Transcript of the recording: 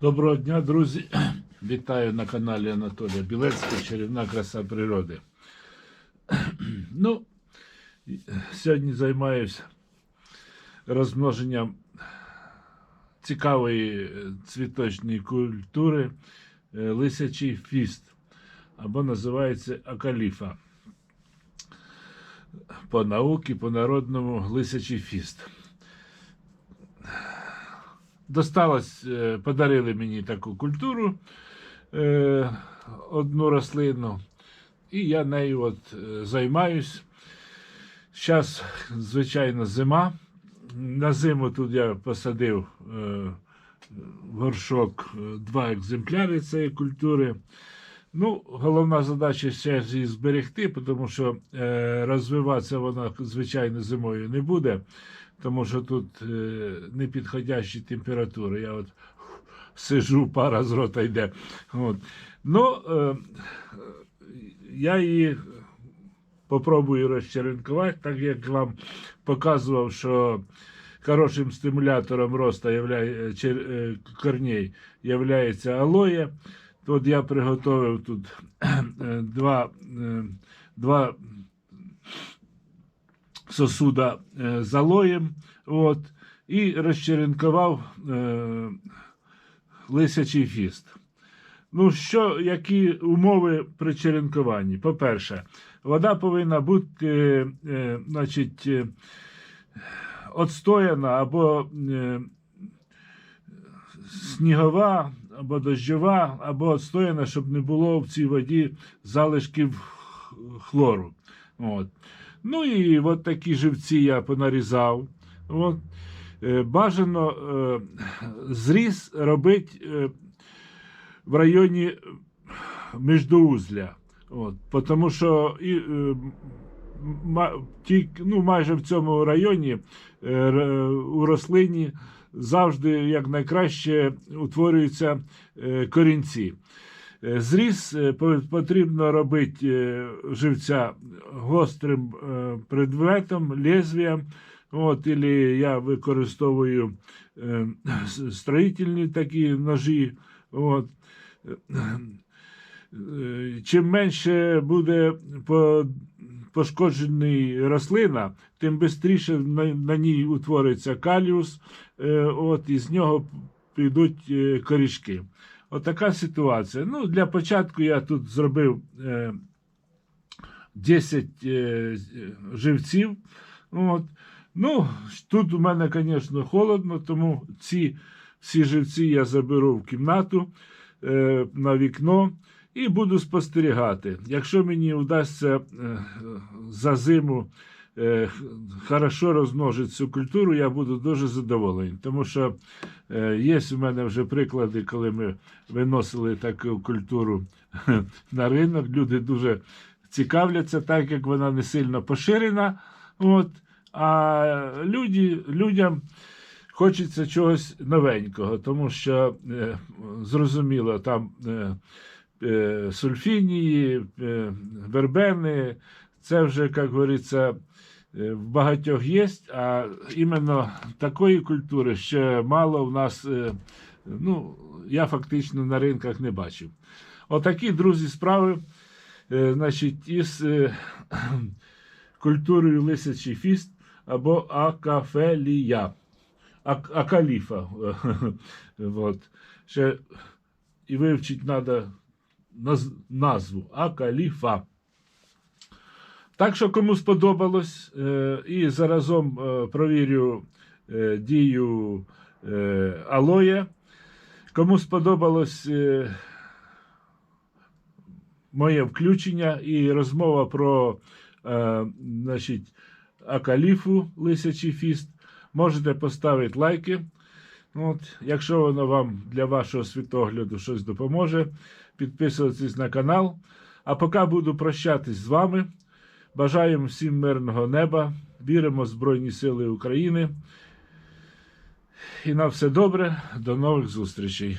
Доброго дня, друзі! Вітаю на каналі Анатолія Білецького Чарівна краса природи. Ну, сьогодні займаюся розмноженням цікавої цвіточної культури е, лисячий фіст або називається акаліфа. По науці, по народному лисячий фіст. Досталось, е, подарили мені таку культуру, е, одну рослину, і я нею от е, займаюсь. Зараз, звичайно, зима. На зиму тут я посадив горшок два екземпляри цієї культури. Ну, головна задача ще її зберегти, тому що е, розвиватися вона, звичайно, зимою не буде, тому що тут е, непідходящі температури. Я от сижу, пара з рота йде. От. Ну, е, я її попробую розчеренкувати, так як вам показував, що хорошим стимулятором росту чер, е, корней являється алоє. Тут я приготовив тут е, два, е, два сосуда е, з алоєм, от, і розчеренкував е, лисячий фіст. Ну, що, які умови при черенкуванні? По-перше, вода повинна бути е, значить, е, отстояна або е, снігова, або дощова, або отстояна, щоб не було в цій воді залишків хлору. От. Ну і от такі живці я понарізав. От. Е, Бажано е, зріз робити е, в районі міждоузля. От. Тому що і, ну, майже в цьому районі у рослині завжди якнайкраще утворюються е, корінці. Е, Зріз е, потрібно робити живця гострим предметом, лезвієм. От, ілі я використовую строїтельні такі ножі. От. Чим менше буде по- пошкоджений рослина, тим швидше на, на ній утвориться каліус, е, от, і з нього підуть е, корішки. Отака ситуація. Ну, для початку я тут зробив е, 10 е, живців. От. Ну, тут у мене, звісно, холодно, тому ці всі живці я заберу в кімнату е, на вікно і буду спостерігати. Якщо мені вдасться е, за зиму е, хорошо розмножити цю культуру, я буду дуже задоволений. Тому що е, є у мене вже приклади, коли ми виносили таку культуру на ринок. Люди дуже цікавляться, так як вона не сильно поширена. От, а люди, людям хочеться чогось новенького, тому що зрозуміло, там сульфінії, е, вербени, це вже, як говориться, е, в багатьох є, а іменно такої культури ще мало в нас, е, ну, я фактично на ринках не бачив. Отакі, друзі, справи. Е, значить, із е, культурою лисячий фіст або акафелія. Ак- акаліфа. Ще і вивчити треба назву Акаліфа. Так що кому сподобалось, е, і заразом е, провірю е, дію алоє. Кому сподобалось моє включення і розмова про значить, акаліфу лисячий фіст, можете поставити лайки. От, якщо воно вам для вашого світогляду щось допоможе, підписуйтесь на канал. А поки буду прощатись з вами. Бажаємо всім мирного неба. Віримо в Збройні Сили України. І на все добре. До нових зустрічей.